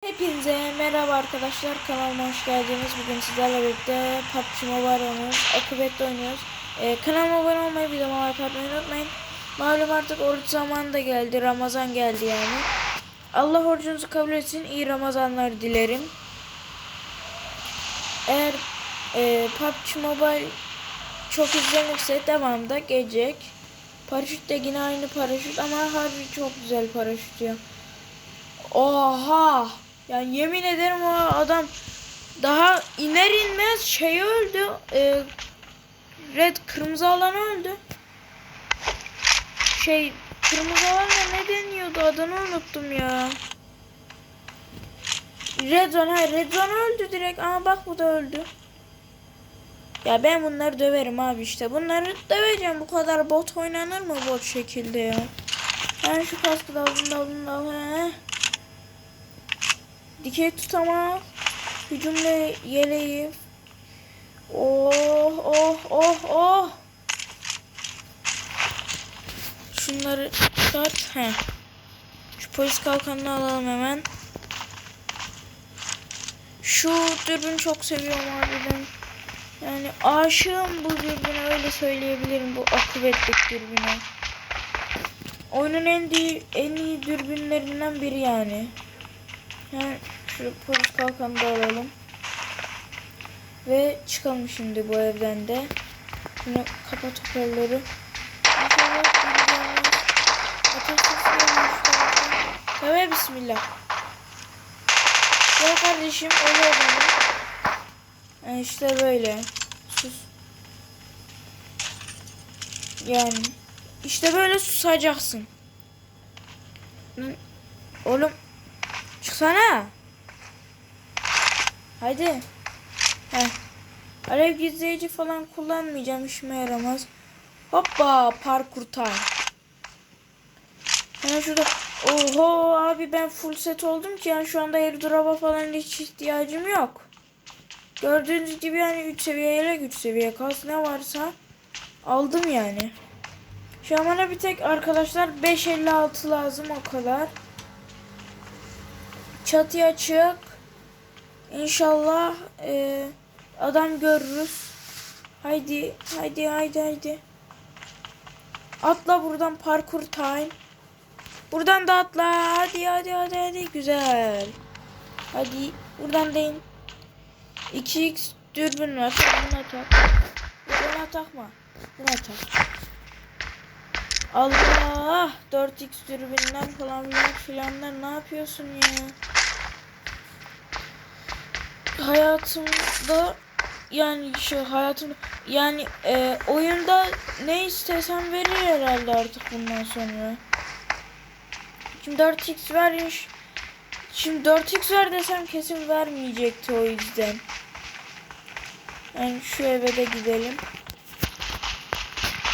Hepinize merhaba arkadaşlar kanalıma hoş geldiniz. Bugün sizlerle birlikte PUBG Mobile oynuyoruz. Akıbette oynuyoruz. Ee, kanalıma abone olmayı, videoma like atmayı unutmayın. Malum artık oruç zamanı da geldi. Ramazan geldi yani. Allah orucunuzu kabul etsin. İyi Ramazanlar dilerim. Eğer e, PUBG Mobile çok izlenirse devamda gelecek. Paraşüt de yine aynı paraşüt ama harbi çok güzel paraşüt ya. Oha! Yani yemin ederim o adam daha iner inmez şey öldü. Ee, red kırmızı alan öldü. Şey kırmızı alana ne deniyordu adını unuttum ya. Red Zone hayır Red Zone öldü direkt ama bak bu da öldü. Ya ben bunları döverim abi işte. Bunları döveceğim. Bu kadar bot oynanır mı bot şekilde ya? Ben şu kaskı da aldım da aldım da aldım. Dikey tutama. Hücumla yeleği. Oh oh oh oh. Şunları çıkart. He. Şu polis kalkanını alalım hemen. Şu dürbün çok seviyorum abi ben. Yani aşığım bu dürbüne öyle söyleyebilirim bu akıbetlik dürbüne. Oyunun en iyi, en iyi dürbünlerinden biri yani. Yani şu polis kalkanı da alalım. Ve çıkalım şimdi bu evden de. Şimdi kapat hoparlörü. Tövbe bismillah. Gel kardeşim oluyor bana. Yani işte böyle. Sus. Yani işte böyle susacaksın. Oğlum çıksana. Hadi. Heh. Alev gizleyici falan kullanmayacağım işime yaramaz. Hoppa parkur time. Hemen şurada. Oho abi ben full set oldum ki yani şu anda airdrop'a falan hiç ihtiyacım yok. Gördüğünüz gibi yani 3 seviyeyle güç seviye kas ne varsa aldım yani. Şu an bana bir tek arkadaşlar 5.56 lazım o kadar. Çatıya çık. İnşallah e, adam görürüz. Haydi haydi haydi haydi. Atla buradan parkur time. Buradan da atla. Hadi hadi hadi hadi. Güzel. Hadi buradan değil. 2x dürbün var. Buna tak. Buna takma. Buna tak. Allah 4x dürbünden falan filan filanlar ne yapıyorsun ya? Hayatımda yani şu hayatım yani e, oyunda ne istesem verir herhalde artık bundan sonra. Şimdi 4x vermiş. Şimdi 4x ver desem kesin vermeyecekti o yüzden. Yani şu eve de gidelim.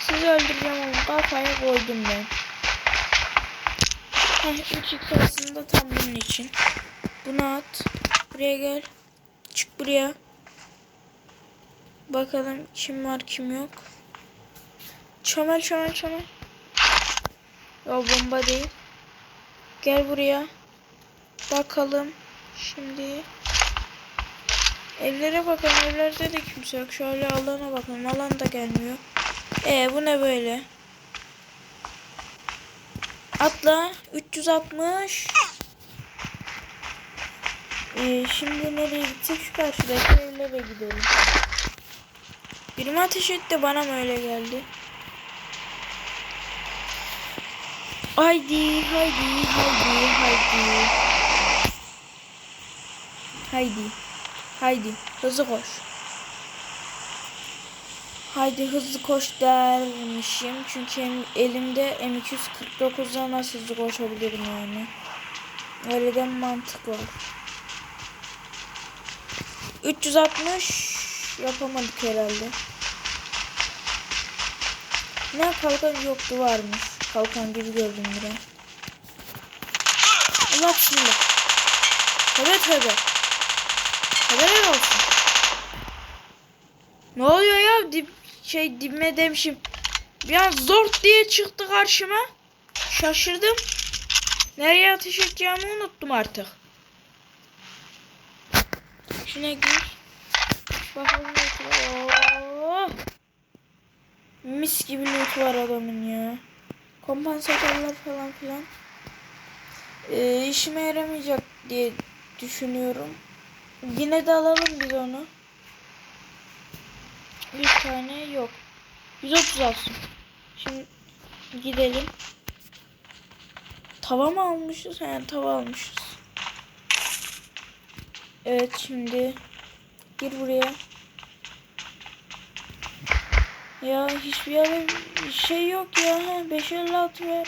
Sizi öldüreceğim ama kafaya koydum ben. Heh 3x aslında tam bunun için. Bunu at. Buraya gel. Çık buraya. Bakalım kim var kim yok. Çömel çömel çömel. O bomba değil. Gel buraya. Bakalım. Şimdi. Evlere bakalım. Evlerde de kimse yok. Şöyle alana bakalım. Alan da gelmiyor. E bu ne böyle? Atla. 360. Ee, şimdi nereye gitsek şu karşıdaki evlere gidelim. Biri mi ateş etti bana mı öyle geldi? Haydi haydi haydi haydi. Haydi. Haydi hızlı koş. Haydi hızlı koş dermişim. Çünkü elimde M249'dan nasıl hızlı koşabilirim yani. Öyle de mantık var. 360 yapamadık herhalde. Ne kalkan yoktu varmış. Kalkan gibi gördüm bir an. Allah bismillah. Tövbe tövbe. Haber olsun. Ne oluyor ya? Dip, şey dibime demişim. An zort diye çıktı karşıma. Şaşırdım. Nereye ateş edeceğimi unuttum artık. İçine gir. Bakalım loot. Oh! Mis gibi loot var adamın ya. Kompansatörler falan filan. Ee, işime yaramayacak diye düşünüyorum. Yine de alalım biz onu. Bir tane yok. 130 olsun. Şimdi gidelim. Tava mı almışız? He tava almışız. Evet şimdi gir buraya. Ya hiçbir yerde şey yok ya. Ha, 556 ver.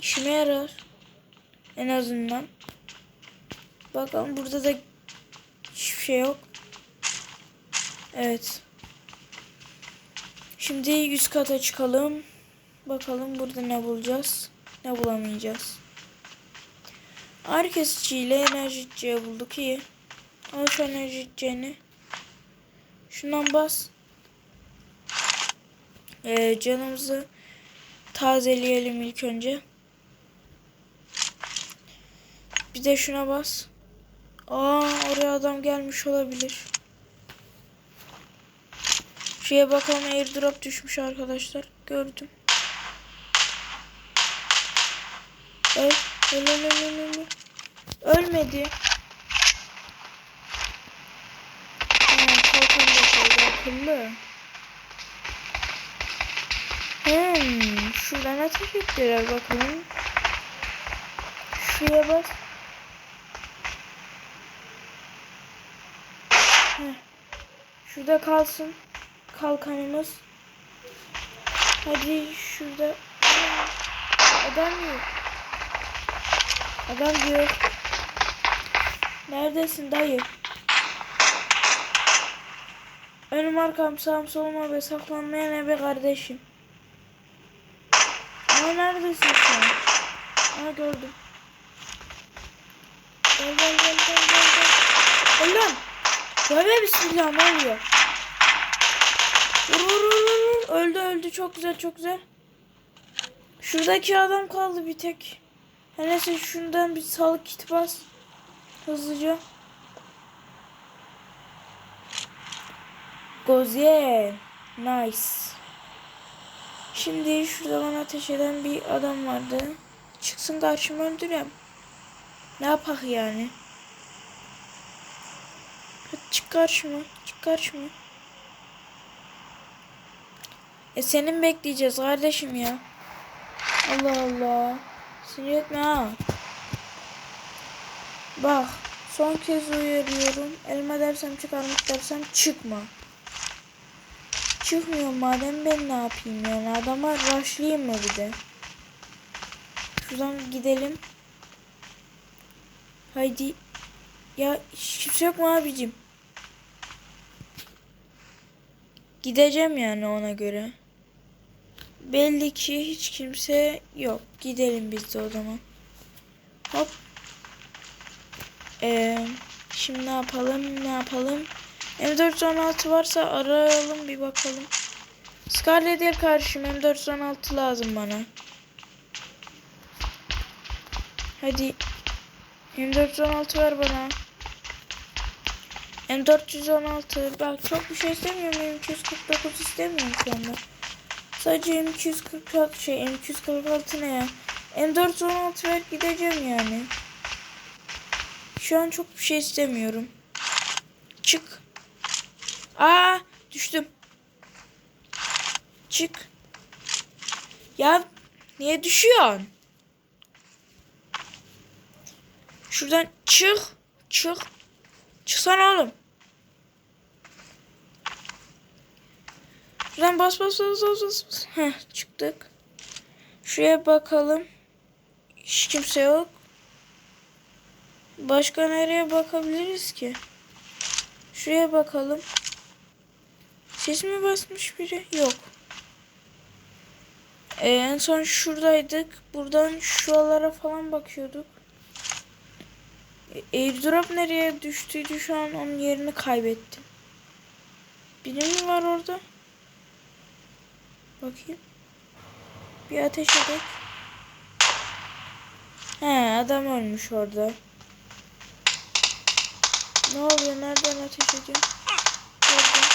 İşime yarar. En azından. Bakalım burada da hiçbir şey yok. Evet. Şimdi yüz kata çıkalım. Bakalım burada ne bulacağız. Ne bulamayacağız. Kesici ile enerji içeceği bulduk iyi. Al şu enerji içeceğini. Şundan bas. Ee, canımızı tazeleyelim ilk önce. Bir de şuna bas. Aa oraya adam gelmiş olabilir. Şuraya bakalım airdrop düşmüş arkadaşlar. Gördüm. Öl, öl, öl, öl, öl, öl. Ölmedi. Kalkan da koydu akıllı. Hmm, şuradan ateş ettiler bakalım. Şuraya bas. Heh. Şurada kalsın kalkanımız. Hadi şurada. Adam yok. Adam yok. Neredesin dayı? Önüm arkam sağım soluma ve saklanmayan ebe kardeşim. Ama neredesin sen? Aa gördüm. Gel gel gel gel gel gel. Lan. Tövbe bismillah ne oluyor? Vur vur, vur. Öldü öldü çok güzel çok güzel. Şuradaki adam kaldı bir tek. Her neyse şundan bir sağlık kiti bas. Hızlıca. Gozier. Nice. Şimdi şurada bana ateş eden bir adam vardı. Çıksın karşıma öldüreyim. Ne yapak yani? Hadi çık karşıma. Çık karşıma. E senin bekleyeceğiz kardeşim ya. Allah Allah. Sinir etme ha. Bak. Son kez uyarıyorum. Elma dersem çık armut dersem çıkma. Çıkmıyor madem ben ne yapayım yani. Adama rushlayayım mı bir de? Şuradan gidelim. Haydi. Ya hiç kimse yok mu abicim? Gideceğim yani ona göre. Belli ki hiç kimse yok. Gidelim biz de o zaman. Hop. Ee, şimdi ne yapalım? Ne yapalım? M416 varsa arayalım bir bakalım. Scarlet'e karşı M416 lazım bana. Hadi. M416 ver bana. M416 bak çok bir şey istemiyorum. M249 istemiyorum şu anda. Sadece M246 şey M246 ne ya? M416 ver gideceğim yani. Şu an çok bir şey istemiyorum. Çık. Aa düştüm. Çık. Ya niye düşüyorsun? Şuradan çık. Çık. Çıksana oğlum. Şuradan bas bas bas bas bas. bas. Heh çıktık. Şuraya bakalım. Hiç kimse yok. Başka nereye bakabiliriz ki? Şuraya bakalım. Ses mi basmış biri? Yok. Ee, en son şuradaydık. Buradan şuralara falan bakıyorduk. E, Airdrop nereye düştüydü şu an onun yerini kaybettim. Biri mi var orada? Bakayım. Bir ateş edek. He adam ölmüş orada. Ne oluyor? Nereden ateş ediyor? Gördüm.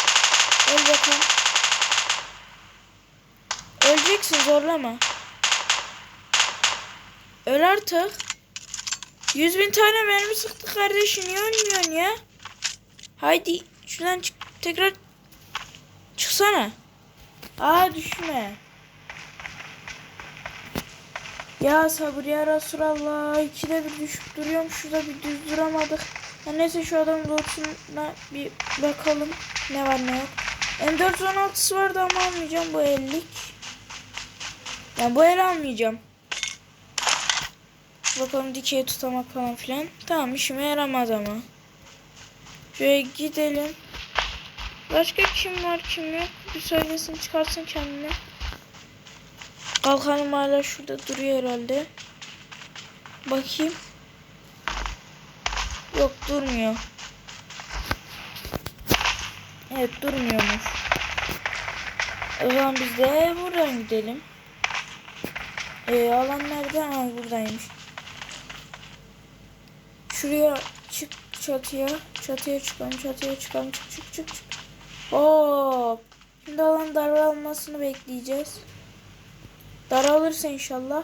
Öl bakalım. Öleceksin zorlama. Öl artık. Yüz bin tane mermi sıktı kardeşim. Niye ölmüyorsun ya? Haydi şuradan çık. Tekrar çıksana. Aa düşme. Ya sabır ya Resulallah. İkide bir düşüp duruyorum. Şurada bir düz duramadık. Ya neyse şu adamın lootuna bir bakalım. Ne var ne yok. M416'sı vardı ama almayacağım. Bu 50'lik. Yani bu el almayacağım. Bakalım dikey tutamak falan filan. Tamam işime yaramaz ama. Şöyle gidelim. Başka kim var kim yok? Bir söylesin çıkarsın kendini. Kalkanım hala şurada duruyor herhalde. Bakayım. Yok durmuyor. Evet durmuyormuş. O zaman biz de buradan gidelim. Ee, alan nerede? Aa, buradaymış. Şuraya çık çatıya. Çatıya çıkalım. Çatıya çıkalım. Çık çık çık çık. Hop. Şimdi alan daralmasını bekleyeceğiz. Daralırsa inşallah.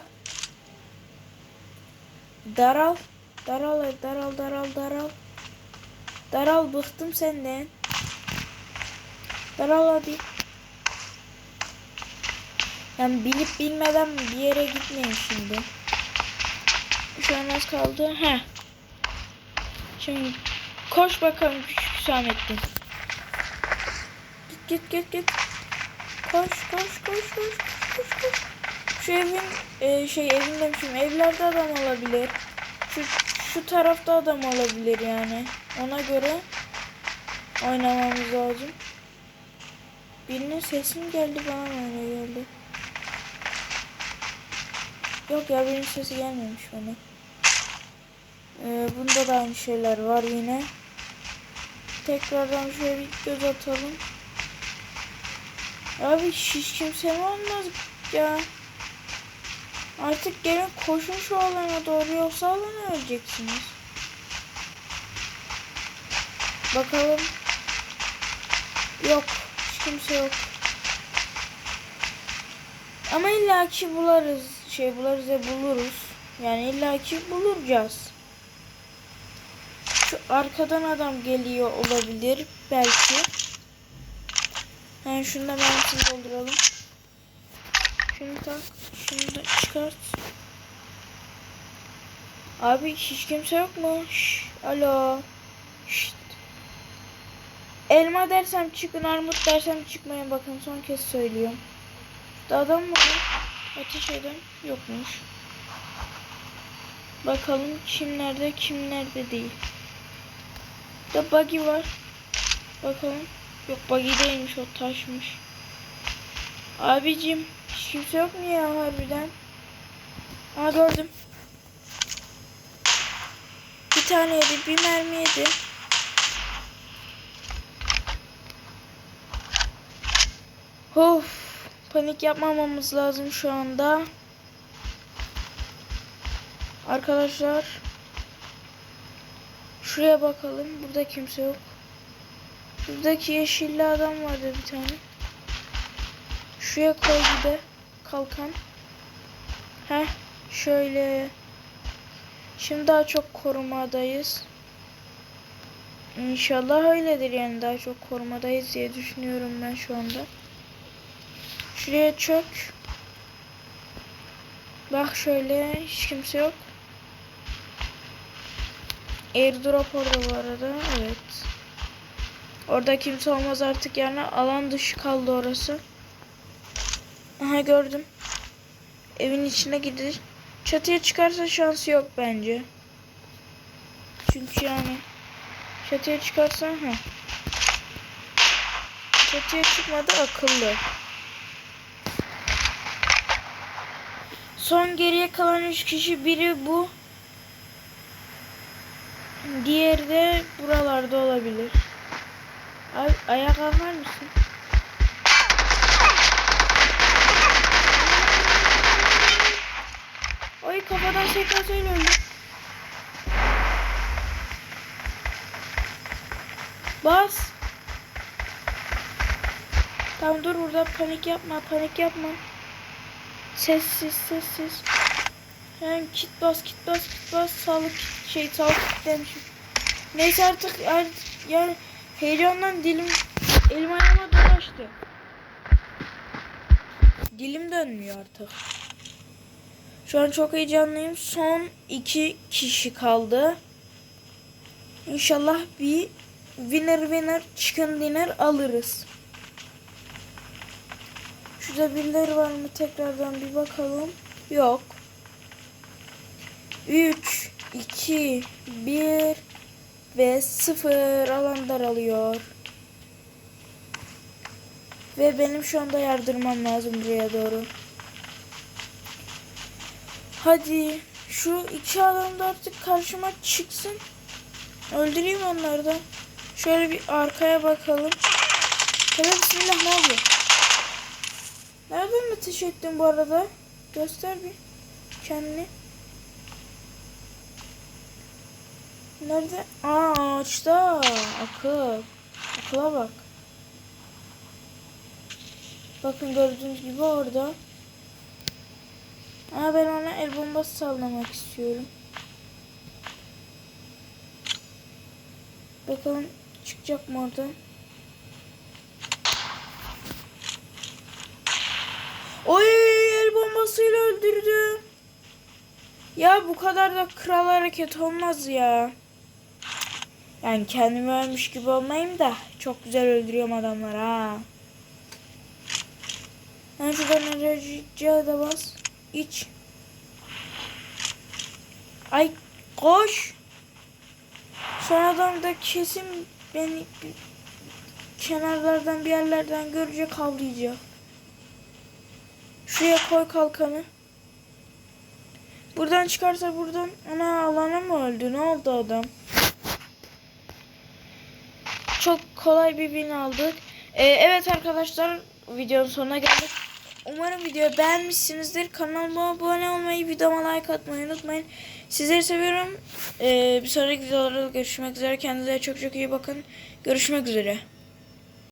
Daral. Daral daral daral daral. Daral bıktım senden. Daral hadi. Yani bilip bilmeden bir yere gitmeyin şimdi. Şu an az kaldı. Heh. Şimdi koş bakalım küçük Hüsamettin. Git git git. Koş koş koş koş koş koş. Şu evin e, şey evin demişim evlerde adam olabilir. Şu şu tarafta adam olabilir yani. Ona göre oynamamız lazım. Birinin sesi mi geldi bana mı öyle geldi? Yok ya benim sesi gelmemiş bana. Ee, bunda da aynı şeyler var yine. Tekrardan şöyle bir göz atalım. Abi hiç kimse mi olmaz ya? Artık gelin koşun şu alana doğru yoksa alana öleceksiniz. Bakalım. Yok. Hiç kimse yok. Ama illaki bularız. Şey bularız ya buluruz. Yani illaki buluracağız. Şu arkadan adam geliyor olabilir. Belki. Yani şunu da ben dolduralım. Şunu tak. Şunu da çıkart. Abi hiç kimse yok mu? Şş, alo. Şşt. Elma dersem çıkın, armut dersem çıkmayın. Bakın son kez söylüyorum. Şurada adam mı var? Ateş eden yokmuş. Bakalım kim nerede, kim nerede değil. Burada buggy var. Bakalım. Yok buggy değilmiş o taşmış. Abicim hiç kimse yok mu ya harbiden? Aa gördüm. Bir tane yedi, bir mermi yedi. Of, panik yapmamamız lazım şu anda. Arkadaşlar şuraya bakalım. Burada kimse yok. Buradaki yeşilli adam vardı bir tane. Şuraya koy bir de kalkan. Heh şöyle. Şimdi daha çok korumadayız. İnşallah öyledir yani daha çok korumadayız diye düşünüyorum ben şu anda. Şuraya çök. Bak şöyle hiç kimse yok. Airdrop orada bu arada. Evet. Orada kimse olmaz artık yani alan dışı kaldı orası. Aha gördüm. Evin içine gidir. Çatıya çıkarsa şansı yok bence. Çünkü yani çatıya çıkarsa ha. Çatıya çıkmadı akıllı. Son geriye kalan üç kişi biri bu. Diğeri de buralarda olabilir. Ay ayağa kalkar mısın? Ay kafadan öyle öldü. Bas. Tamam dur burada panik yapma panik yapma. Sessiz sessiz. Hem kit bas kit bas kit bas sağlık şey sağlık kit demişim. Neyse artık artık yani heyecandan dilim elim ayağıma dolaştı. Dilim dönmüyor artık. Şu an çok heyecanlıyım. Son iki kişi kaldı. İnşallah bir winner winner chicken dinner alırız. Şurada birileri var mı tekrardan bir bakalım. Yok. 3, 2, 1 ve 0 alan daralıyor. Ve benim şu anda yardırmam lazım buraya doğru. Hadi şu iki adam da artık karşıma çıksın. Öldüreyim onları da. Şöyle bir arkaya bakalım. Tövbe bismillah ne oluyor? Nereden ateş ettin bu arada? Göster bir kendini. Nerede? Aa ağaçta. Akıl. Akıla bak. Bakın gördüğünüz gibi orada. Ama ben ona el bombası sallamak istiyorum. Bakalım çıkacak mı orada? Oy el bombasıyla öldürdüm. Ya bu kadar da kral hareket olmaz ya. Yani kendimi ölmüş gibi olmayayım da çok güzel öldürüyorum adamları ha. Ben şuradan enerjiye de bas. İç. Ay koş. Son adam da kesin beni kenarlardan bir yerlerden görecek avlayacak. Şuraya koy kalkanı. Buradan çıkarsa buradan ana alana mı öldü? Ne oldu adam? Çok kolay bir bin aldık. Ee, evet arkadaşlar videonun sonuna geldik. Umarım videoyu beğenmişsinizdir. Kanalıma abone olmayı, videoma like atmayı unutmayın. Sizleri seviyorum. Ee, bir sonraki videolarda görüşmek üzere. Kendinize çok çok iyi bakın. Görüşmek üzere.